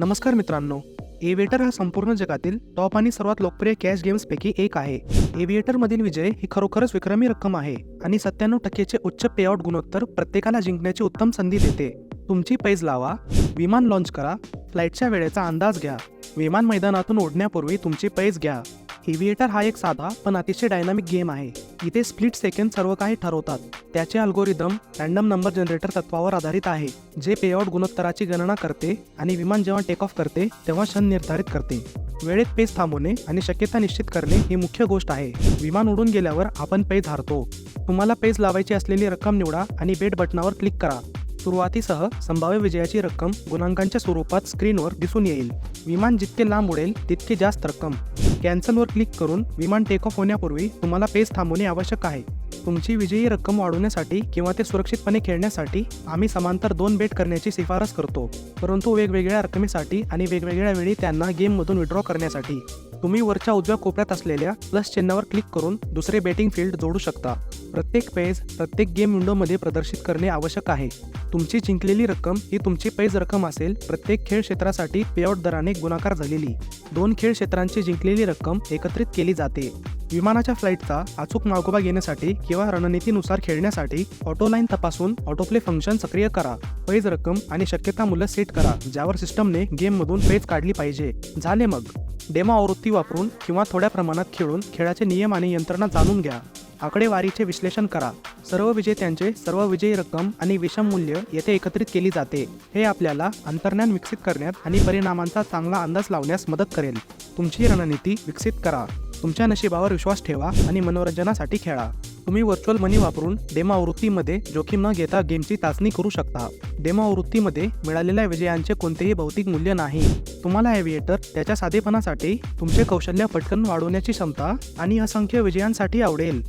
नमस्कार मित्रांनो एव्हिएटर हा संपूर्ण जगातील टॉप आणि सर्वात लोकप्रिय कॅश गेम्सपैकी एक आहे. एव्हिएटरमधील विजय ही खरोखरच विक्रमी रक्कम आहे आणि सत्त्याण्णव टक्केचे उच्च पेआउट गुणोत्तर प्रत्येकाला जिंकण्याची उत्तम संधी देते. तुमची पैज लावा विमान लॉन्च करा फ्लाईटच्या वेळेचा अंदाज घ्या विमान मैदानातून ओढण्यापूर्वी तुमची पैज घ्या. एव्हिएटर हा एक साधा पण अतिशय डायनामिक गेम आहे. इथे स्प्लिट सेकंड सर्व काही ठरवतात. त्याचे अल्गोरिदम रँडम नंबर जनरेटर तत्वावर आधारित आहे जे पेआउट गुणोत्तराची गणना करते आणि विमान जेव्हा टेक ऑफ करते तेव्हा क्षण निर्धारित करते. वेळेत पेज थांबवणे आणि शक्यता निश्चित करणे ही मुख्य गोष्ट आहे. विमान उडून गेल्यावर आपण पेज हारतो. तुम्हाला पेज लावायची असलेली रक्कम निवडा आणि बेट बटनावर क्लिक करा. सुरुवातीसह संभाव्य विजयाची रक्कम गुणांकांच्या स्वरूपात स्क्रीनवर दिसून येईल. विमान जितके लांब उडेल तितकी जास्त रक्कम. कॅन्सलवर क्लिक करून विमान टेक ऑफ होण्यापूर्वी तुम्हाला पेज थांबवणे आवश्यक आहे. तुमची विजयी रक्कम वाढवण्यासाठी किंवा ते सुरक्षितपणे खेळण्यासाठी आम्ही समांतर दोन बेट करण्याची शिफारस करतो. परंतु वेगवेगळ्या रकमेसाठी आणि वेगवेगळ्या वेळी त्यांना गेममधून विड्रॉ करण्यासाठी. तुम्ही वरच्या उजव्या कोपऱ्यात असलेल्या प्लस चिन्हावर क्लिक करून दुसरे बेटिंग फील्ड जोडू शकता. प्रत्येक पेज प्रत्येक गेम विंडोमध्ये प्रदर्शित करणे आवश्यक आहे. तुमची जिंकलेली रक्कम ही तुमची पैज रक्कम असेल. प्रत्येक खेळ क्षेत्रासाठी पेआउट दराने गुणाकार झालेली. दोन खेळ क्षेत्रांची जिंकलेली रक्कम एकत्रित केली जाते. विमानाच्या फ्लाईटचा अचूक मागोबा घेण्यासाठी किंवा रणनीतीनुसार खेळण्यासाठी ऑटोलाईन तपासून ऑटोप्ले फंक्शन सक्रिय करा. पैज रक्कम आणि शक्यता मूल्य सेट करा ज्यावर सिस्टमने गेममधून पेज काढली पाहिजे. झाले मग. डेमो आवृत्ती वापरून किंवा थोड्या प्रमाणात खेळून खेळाचे नियम आणि यंत्रणा जाणून घ्या. आकडेवारीचे विश्लेषण करा. सर्व विजेत्यांचे सर्व विजयी रक्कम आणि विषम मूल्य येथे एकत्रित केली जाते. हे आपल्याला अंतर्ज्ञान विकसित करण्यात आणि परिणामांचा चांगला अंदाज लावण्यास मदत करेल. तुमची रणनीती विकसित करा. तुमच्या नशिबावर विश्वास ठेवा आणि मनोरंजनासाठी खेळा. तुम्ही व्हर्च्युअल मनी वापरून डेमो आवृत्तीमध्ये जोखीम न घेता गेमची चाचणी करू शकता. डेमो आवृत्तीमध्ये मिळालेल्या विजयांचे कोणतेही भौतिक मूल्य नाही. तुम्हाला एव्हिएटर त्याच्या साधेपणासाठी तुमचे कौशल्य पटकन वाढवण्याची क्षमता आणि असंख्य विजयांसाठी आवडेल.